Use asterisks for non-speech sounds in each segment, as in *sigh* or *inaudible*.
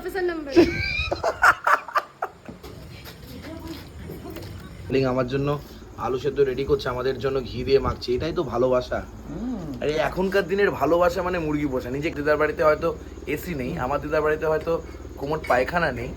Professor number link আমার জন্য আলু সেদ্ধ রেডি করছে আমাদের জন্য ঘি দিয়ে মাখছে এটাই তো ভালোবাসা। আরে এখনকার দিনের ভালোবাসা মানে মুরগি পোষা। নিজে দিদার বাড়িতে হয়তো এসি নেই আমার দিদার বাড়িতে হয়তো কোমর পায়খানা নেই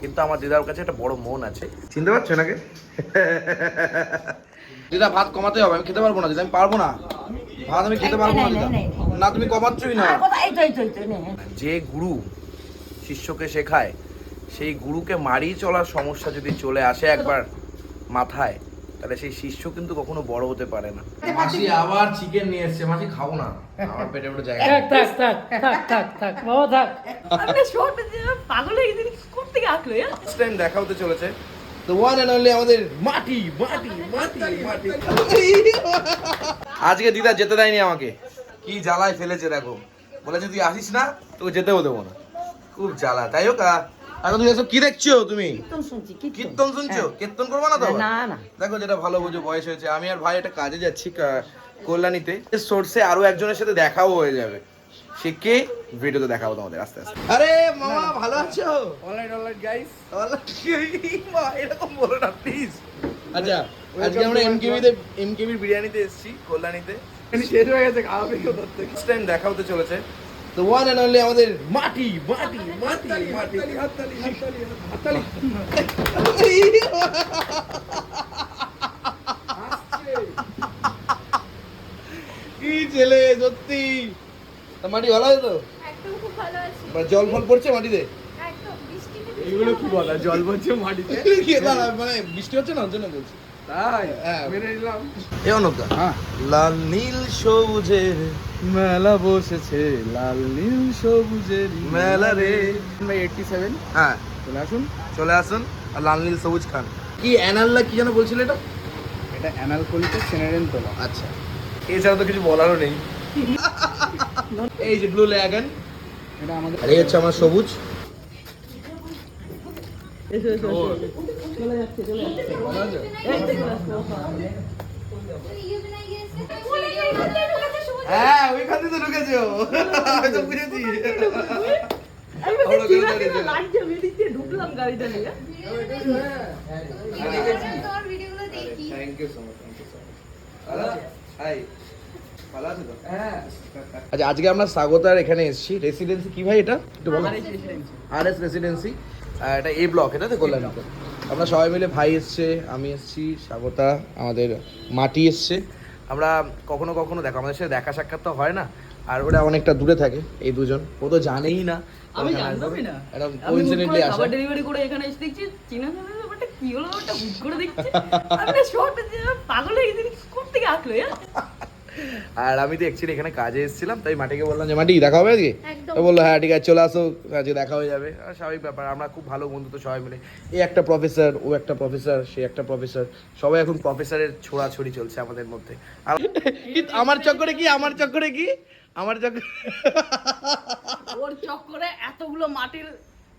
কিন্তু আমার দিদার কাছে একটা বড় মন আছে। চিনতে পারছ নাকি? দিদা ভাত কমাতে হবে আমি খেতে পারব না দিদা আমি পারব না। ভাত আমি খেতে পারব না দিদা। না তুমি কমাচ্ছই না। যে গুরু শিষ্যকে শেখায় সেই গুরুকে মারিয়ে চলার সমস্যা যদি চলে আসে একবার মাথায় তাহলে সেই শিষ্য কিন্তু কখনো বড় হতে পারে না। মাসি আবার চিকেন নিয়ে এসছে মাসি খাও না। আমার পেটে পেটে জায়গা থাক থাক থাক থাক থাক থাক বাবা থাক। আমি শর্ট পাগল হয়ে গেছি কোথা থেকে আঁকলো হ্যাঁ? নেক্সট টাইম দেখা হতে চলেছে। তো ওয়ান এন্ড অনলি আমাদের মাটি মাটি মাটি মাটি। আজকে দিদা যেতে দেয়নি আমাকে। কি জ্বালায় ফেলেছে দেখো। বলেছে তুই আসিস না তোকে যেতেও দেবো না। খুব জ্বালা। তাই হোক এখন তুমি কি দেখছ তুমি? কীর্তন শুনছো কীর্তন। করব না তো? না না দেখো যেটা ভালো বুঝো বয়স হয়েছে। আমি আর ভাই একটা কাজে যাচ্ছি কল্যাণীতে। সোর্সে আরও একজনের সাথে দেখাও হয়ে যাবে। সে কে? ভিডিওতে দেখাবো তোমাদের আস্তে আস্তে। আরে মামা ভালো আছো? অলরাইট অলরাইট গাইস মা, এরকম বলো না প্লিজ আচ্ছা আজকে আমরা এমকেবি তে এমকেবি বিরিয়ানিতে এসেছি কল্যাণীতে। শেষ হয়ে গেছে খাওয়া থেকে নেক্সট টাইম দেখা হতে চলেছে। তো ওয়ান অনলি আমাদের মাটি মাটি মাটি মাটি। হাততালি হাততালি হাততালি কি ছেলে সত্যি। তা মাটি ভালো আছে তো? একদম খুব ভালো আছি। বা জল ফল পড়ছে মাটিতে? একদম বৃষ্টি এগুলো কি বলা জল পড়ছে। মাটিতে। কি? দাঁড়া, মানে বৃষ্টি হচ্ছে না? ওর জন্য বলছি। তাই? হ্যাঁ। হ্যাঁ। লাল নীল সবুজের মেলা বসেছে লাল নীল সবুজের মেলা রে। এইটটি সেভেন হ্যাঁ। চলে আসুন। চলে আসুন আর লাল নীল সবুজ খান। কি অ্যানাল্লা কি যেন বলছিল এটা? এটা অ্যানাল কলিতে সেনারেন তোলা। আচ্ছা। এছাড়া তো কিছু বলারও নেই। এই যে ব্লু ল্যাগন এটা আমাদের আর এই হচ্ছে আমার সবুজ। এসো এসো চলে যাচ্ছে চলে। হ্যাঁ ওইখান থেকে তো ঢুকেছো আমি তো বুঝেছি। আমি বলছি, আমরা ঠিক বেরোতে আছে, দিতে। লাগছে, বেরিয়ে দিয়ে ঢুকলাম গাড়িটা নিয়ে। তোমার ভিডিওগুলো দেখি thank you so much thank you so much hi ভালো আছো তো? হ্যাঁ। আচ্ছা আজকে আমরা স্বাগতার এখানে এসেছি। রেসিডেন্সি কি ভাই এটা? একটু বলো। আর এস রেসিডেন্সি এটা এ ব্লক এটা তো কল্যাণ। আমরা সবাই মিলে ভাই এসছে আমি এসছি স্বাগতা আমাদের মাটি এসছে। আমরা কখনো কখনো দেখো আমাদের সাথে দেখা সাক্ষাৎ তো হয় না আর ওরা অনেকটা দূরে থাকে এই দুজন। ও তো জানেই না। আমি জানতামই না। এটা কোইন্সিডেন্টলি খাবার ডেলিভারি করে এখানে এসে দেখছি চিনা জানা ব্যাপারটা কি হলো হুট করে দেখছি। আমি শর্ট পাগল হয়ে গেছি কোথা থেকে হ্যাঁ আর আমি তো অ্যাকচুয়ালি এখানে কাজে এসেছিলাম তাই মাটিকে বললাম যে মাটি দেখা হবে আজকে? একদম। তো বলল হ্যাঁ ঠিক আছে চলে আসো আজকে দেখা হয়ে যাবে। আর স্বাভাবিক ব্যাপার আমরা খুব ভালো বন্ধু তো সবাই মিলে। এই একটা প্রফেসর ও একটা প্রফেসর সে একটা প্রফেসর সবাই এখন প্রফেসরের ছোড়াছড়ি চলছে আমাদের মধ্যে। কি আমার চক্করে কি আমার চক্করে কি? আমার চক্করে *laughs* ওর চক্করে এতগুলো মাটির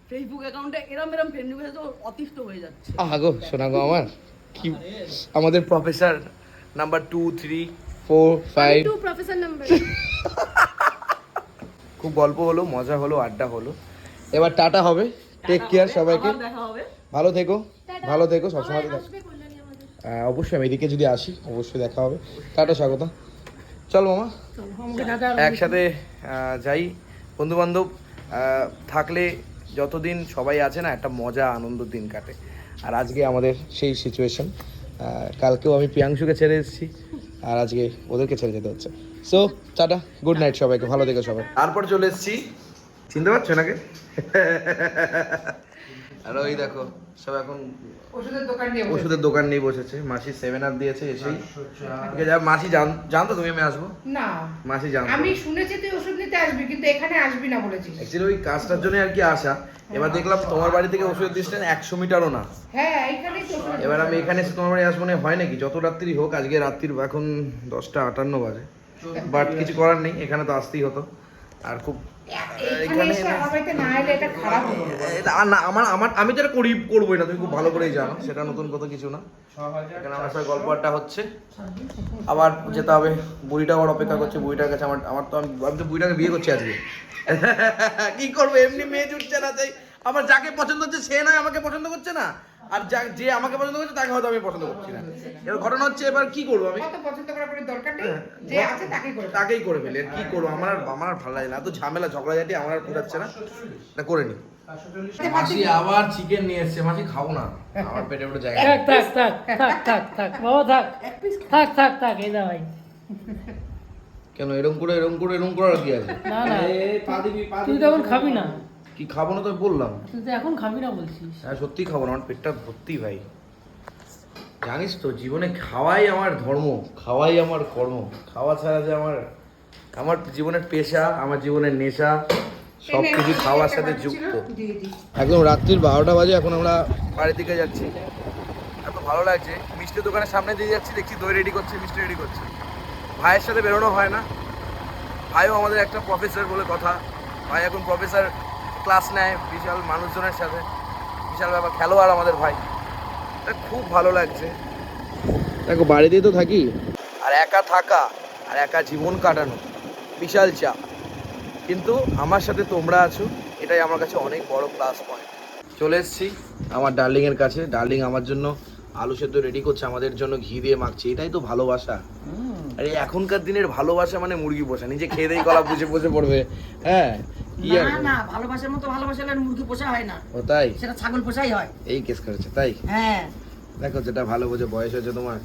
ফেসবুক অ্যাকাউন্টে এরম এরম ফ্রেন্ড রিকোয়েস্ট অতিষ্ঠ হয়ে যাচ্ছে। আগো শোনা গো আমার। কি আমাদের professor number two three four five two professor number খুব গল্প হলো মজা হলো আড্ডা হলো। এবার টাটা হবে। টেক কেয়ার সবাইকে। ভালো থেকো ভালো থেকো সবসময় আহ, অবশ্যই আমি এদিকে যদি আসি অবশ্যই দেখা হবে। টাটা স্বাগত। চল মামা। একসাথে যাই। বন্ধু বান্ধব থাকলে যতদিন সবাই আছে না একটা মজা আনন্দ দিন কাটে। আর আজকে আমাদের সেই সিচুয়েশন কালকেও আমি প্রিয়াংশুকে ছেড়ে এসেছি। আর আজকে ওদেরকে ছেড়ে যেতে হচ্ছে। সো টাটা গুড নাইট সবাইকে ভালো থেকো সবাই। তারপর চলে এসেছি। চিনতে পারছ নাকি? আর ওই দেখো সব এখন ওষুধের দোকান নিয়ে ওষুধের দোকান নিয়ে বসেছে। মাসি সেভেন আপ দিয়েছে এসেই। ঠিক আছে মাসি জানতো তুমি আমি আসব? না। মাসি জানতো। আমি শুনেছি তুই ওষুধ নিতে আসবি কিন্তু এখানে আসবি না বলেছিস। অ্যাকচুয়ালি ওই কাজটার জন্য আর কি আসা। এবার দেখলাম তোমার বাড়ি থেকে ওষুধের ডিস্টেন্স একশো মিটারও না। হ্যাঁ তো এবার আমি এখানে এসে তোমার বাড়ি আসব না হয় নাকি? যত রাত্রি হোক আজকে রাত্রির এখন দশটা আটান্ন বাজে। বাট কিছু করার নেই এখানে তো আসতেই হতো। আর খুব আমি যেটা করি, করবোই না, তুমি খুব ভালো করেই জানো, সেটা নতুন কথা কিছু না। এখানে আমার সাথে গল্প আড্ডা হচ্ছে। আবার যেতে হবে, বুড়িটা আবার অপেক্ষা করছে, বুড়িটার কাছে আমার আমার তো আমি আমি তো বুড়িটাকে বিয়ে করছি আজকে। *laughs* কি করব, এমনি মেয়ে জুটছে না তাই আমার যাকে পছন্দ হচ্ছে, সে নয়, আমাকে পছন্দ করছে না। আর যা যে আমাকে পছন্দ করছে তাকে হয়তো আমি পছন্দ করছি না। এবার ঘটনা হচ্ছে এবার কি করব আমি? পছন্দ করার কোনো দরকার নেই। যে আছে তাকেই করে দাও। তাকেই করে ফেলি আর কি করব? আমার আর আমার আর ভালো লাগে না। এত ঝামেলা ঝগড়াঝাটি আমার আর পোষাচ্ছে না। না করে নি। মাসি আবার চিকেন নিয়ে এসছে। মাসি খাব না। আমার পেটে ওটা জায়গা থাক থাক থাক থাক থাক থাক বাবা থাক। থাক থাক থাক এই না ভাই। কেন এরকম করে এরকম করে এরকম করে আর কি আছে? না না। তুই তো এখন খাবি না। কি খাব না তো বললাম। তুই তো এখন খাবি না বলছিস। হ্যাঁ সত্যি খাব না আমার পেটটা ভর্তি ভাই। জানিস তো জীবনে খাওয়াই আমার ধর্ম খাওয়াই আমার কর্ম। খাওয়া ছাড়া যে আমার আমার জীবনের পেশা আমার জীবনের নেশা সব কিছু খাওয়ার সাথে যুক্ত। একদম রাত্রির বারোটা বাজে এখন আমরা বাড়ির দিকে যাচ্ছি। এত ভালো লাগছে মিষ্টি দোকানের সামনে দিয়ে যাচ্ছি দেখছি দই রেডি করছে মিষ্টি রেডি করছে। ভাইয়ের সাথে বেরোনো হয় না। ভাইও আমাদের একটা প্রফেসর বলে কথা। ভাই এখন প্রফেসর ক্লাস নেয় বিশাল মানুষজনের সাথে। বিশাল ব্যাপার খেলোয়াড় আমাদের ভাই। খুব ভালো লাগছে। দেখো বাড়িতেই তো থাকি। আর একা থাকা আর একা জীবন কাটানো বিশাল চাপ। কিন্তু আমার সাথে তোমরা আছো এটাই আমার কাছে অনেক বড় প্লাস পয়েন্ট চলে এসেছি আমার ডার্লিং এর কাছে। ডার্লিং আমার জন্য আলু সেদ্ধ রেডি করছে আমাদের জন্য ঘি দিয়ে মাখছে। এটাই তো ভালোবাসা। আরে এখনকার দিনের ভালোবাসা মানে মুরগি পোষা। নিজে খেয়ে দেই গলা বুঝে বসে পড়বে। হ্যাঁ না না ভালোবাসার মতো ভালোবাসা মুরগি পোষা হয় না। ও তাই? সেটা ছাগল পোষাই হয়। এই কেস করেছে তাই? হ্যাঁ। দেখো যেটা ভালো বোঝে বয়স হয়েছে তোমার।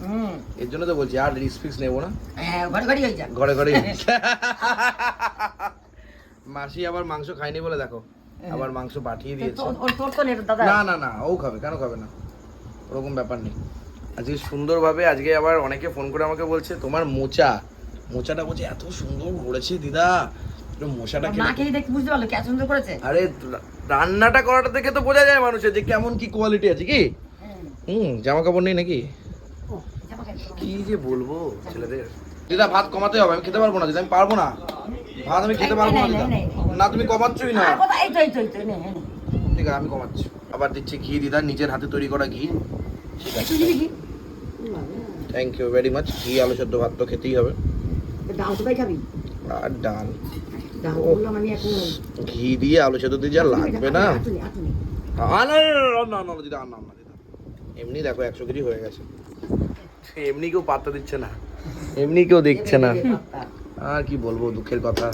এর জন্য তো বলছি আর রিস্ক ফিক্স নেব না। হ্যাঁ ঘরে ঘরে হয়ে যাক। ঘরে ঘরে *laughs* মাসি আবার মাংস খায়নি বলে দেখো আবার মাংস পাঠিয়ে দিয়েছে। না না না ও খাবে কেন খাবে না? ওরকম ব্যাপার নেই। আজকে সুন্দরভাবে আজকে আবার অনেকে ফোন করে আমাকে বলছে তোমার মোচা। মোচাটা বলছে এত সুন্দর করেছে দিদা। বুঝতে পারল কে সুন্দর করেছে? আরে রান্নাটা করাটা দেখে তো বোঝা যায় মানুষের যে কেমন কি কোয়ালিটি আছে কি? হুম। জামা কাপড় নেই নাকি। কি যে বলব ছেলেদের? দিদা ভাত কমাতে হবে আমি খেতে পারব না দিদা আমি পারব না। ভাত আমি খেতে পারব না দিদা। না তুমি কমাচ্ছই না। তো তো তো। ঠিক আছে আমি কমাচ্ছি। আবার দিচ্ছি ঘি দিদা নিজের হাতে তৈরি করা ঘি। ঠিক আছে। থ্যাংক ইউ ভেরি মাচ ঘি আলু সেদ্ধ ভাত তো খেতেই হবে। ডাল কোথায় খাবি। আর ডাল ঘি দিয়ে আলু সেদ্ধ দিয়ে যা লাগবে না। এমনি দেখো একশো কেজি হয়ে গেছে এমনি কেউ পাত্তা দিচ্ছে না এমনি কেউ দেখছে না আর কি বলব দুঃখের কথা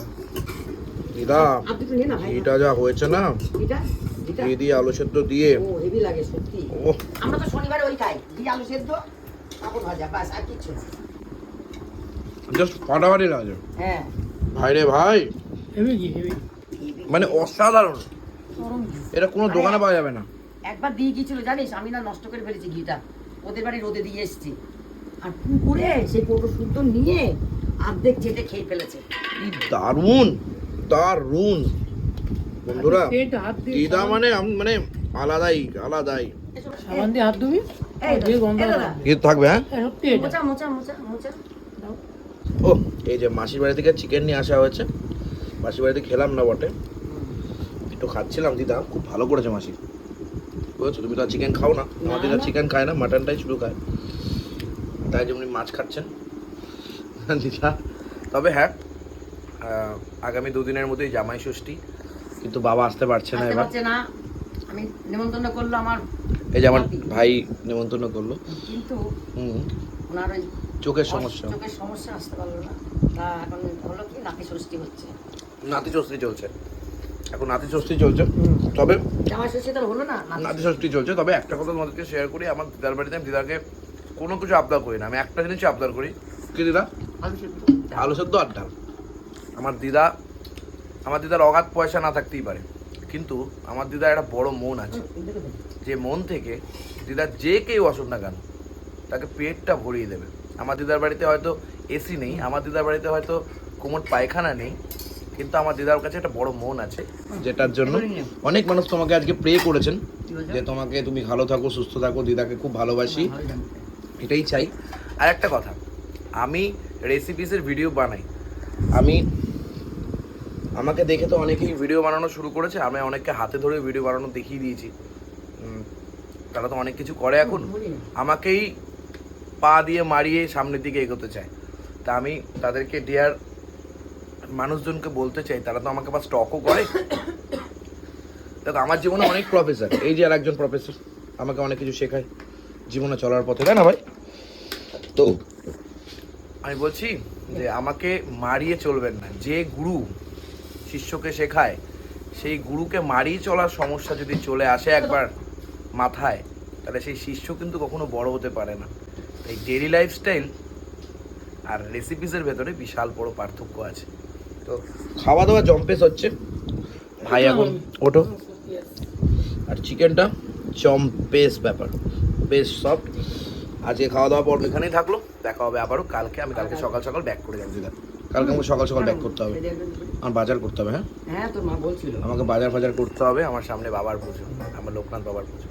দিদা ঘিটা যা হয়েছে না ঘি দিয়ে আলু সেদ্ধ দিয়ে আমরা তো শনিবারে ওই খাই ঘি আলু সেদ্ধ ভাজা বাস আর কিচ্ছু না জাস্ট ফাটাফাটি লাগে হ্যাঁ। ভাই রে ভাই। কি মানে অসাধারণ। এটা কোনো দোকানে পাওয়া যাবে না। একবার দিয়ে গিয়েছিল জানিস? আমি না নষ্ট করে ফেলেছি ঘিটা। ওদের বাড়ি রোদে দিয়ে এসেছি। আর পুকুরে সেই পোটো শুদ্ধ নিয়ে অর্ধেক চেটে খেয়ে ফেলেছে। কি দারুণ দারুণ। বন্ধুরা দিদা মানে আম- মানে আলাদাই আলাদাই। সাবান দিয়ে হাত ধুবি? থাকবে হ্যাঁ? মোচা মোচা মোচা মোচা। ও এই যে মাসির বাড়ি থেকে চিকেন নিয়ে আসা হয়েছে। মাসির বাড়িতে খেলাম না বটে। একটু খাচ্ছিলাম দিদা খুব ভালো করেছে মাসি। বুঝেছ? তুমি তো চিকেন খাও না। আমার দিদা চিকেন খায় না মাটনটাই শুধু খায়। তাই যেমনি মাছ খাচ্ছেন। *laughs* দিদা তবে হ্যাঁ আগামী দুদিনের মধ্যেই জামাই ষষ্ঠী কিন্তু বাবা আসতে পারছে না এবার। আমি নেমন্তন্ন করল আমার এই যে আমার ভাই নেমন্তন্ন করল। কিন্তু ওনার ওই চোখের সমস্যা। চোখের সমস্যা আসতে পারল না। তা এখন হলো কি নাতি ষষ্ঠী হচ্ছে। নাতি ষষ্ঠী চলছে। এখন নাতি ষষ্ঠী চলছে তবে জামাই ষষ্ঠী তো হলো না নাতি নাতি ষষ্ঠী চলছে। তবে একটা কথা তোমাদেরকে শেয়ার করি আমার দিদার বাড়িতে আমি দিদাকে কোনো কিছু আবদার করি না। আমি একটা জিনিসই আবদার করি। কি দিদা? আলু সেদ্ধ। আলু সেদ্ধ আর ডাল। আমার দিদা আমার দিদার অগাধ পয়সা না থাকতেই পারে। কিন্তু আমার দিদার একটা বড় মন আছে। যে মন থেকে দিদা যে কেউ আসুন না কেন তাকে পেটটা ভরিয়ে দেবে। আমার দিদার বাড়িতে হয়তো এসি নেই আমার দিদার বাড়িতে হয়তো কোমর পায়খানা নেই কিন্তু আমার দিদার কাছে একটা বড় মন আছে যেটার জন্য অনেক মানুষ তোমাকে আজকে প্রে করেছেন যে তোমাকে তুমি ভালো থাকো সুস্থ থাকো দিদাকে খুব ভালোবাসি। এটাই চাই। আর একটা কথা আমি রেসিপিসের ভিডিও বানাই। আমি আমাকে দেখে তো অনেকেই ভিডিও বানানো শুরু করেছে আমি অনেককে হাতে ধরে ভিডিও বানানো দেখিয়ে দিয়েছি। তারা তো অনেক কিছু করে এখন। আমাকেই পা দিয়ে মারিয়ে সামনের দিকে এগোতে চায়। তা আমি তাদেরকে, ডিয়ার মানুষজনকে বলতে চাই, তারা তো আমাকে আবার স্টকও করে। দেখো, আমার জীবনে অনেক প্রফেসর এই যে আর একজন প্রফেসর আমাকে অনেক কিছু শেখায়, জীবনে চলার পথে, তাই না ভাই? তো আমি বলছি যে, আমাকে মারিয়ে চলবেন না, যে গুরু শিষ্যকে শেখায়, সেই গুরুকে মারিয়ে চলার সমস্যা যদি চলে আসে একবার মাথায়, তাহলে সেই শিষ্য কিন্তু কখনো বড় হতে পারে না। এই ডেলি লাইফস্টাইল আর রেসিপিসের ভেতরে বিশাল বড় পার্থক্য আছে। তো খাওয়া দাওয়া জম্পেস হচ্ছে। ভাই এখন ওঠো। আর চিকেনটা জম্পেস ব্যাপার। বেশ সফট আজকে খাওয়া দাওয়া পর্ব এখানেই থাকল। দেখা হবে আবারও। কালকে আমি কালকে সকাল সকাল ব্যাক করে যাচ্ছি কালকে আমাকে সকাল সকাল ব্যাক করতে হবে। আমার বাজার করতে হবে হ্যাঁ? হ্যাঁ তোর মা বলছিল। আমাকে বাজার ফাজার করতে হবে। আমার সামনে বাবার পুজো আমার লোকনাথ বাবার পুজো।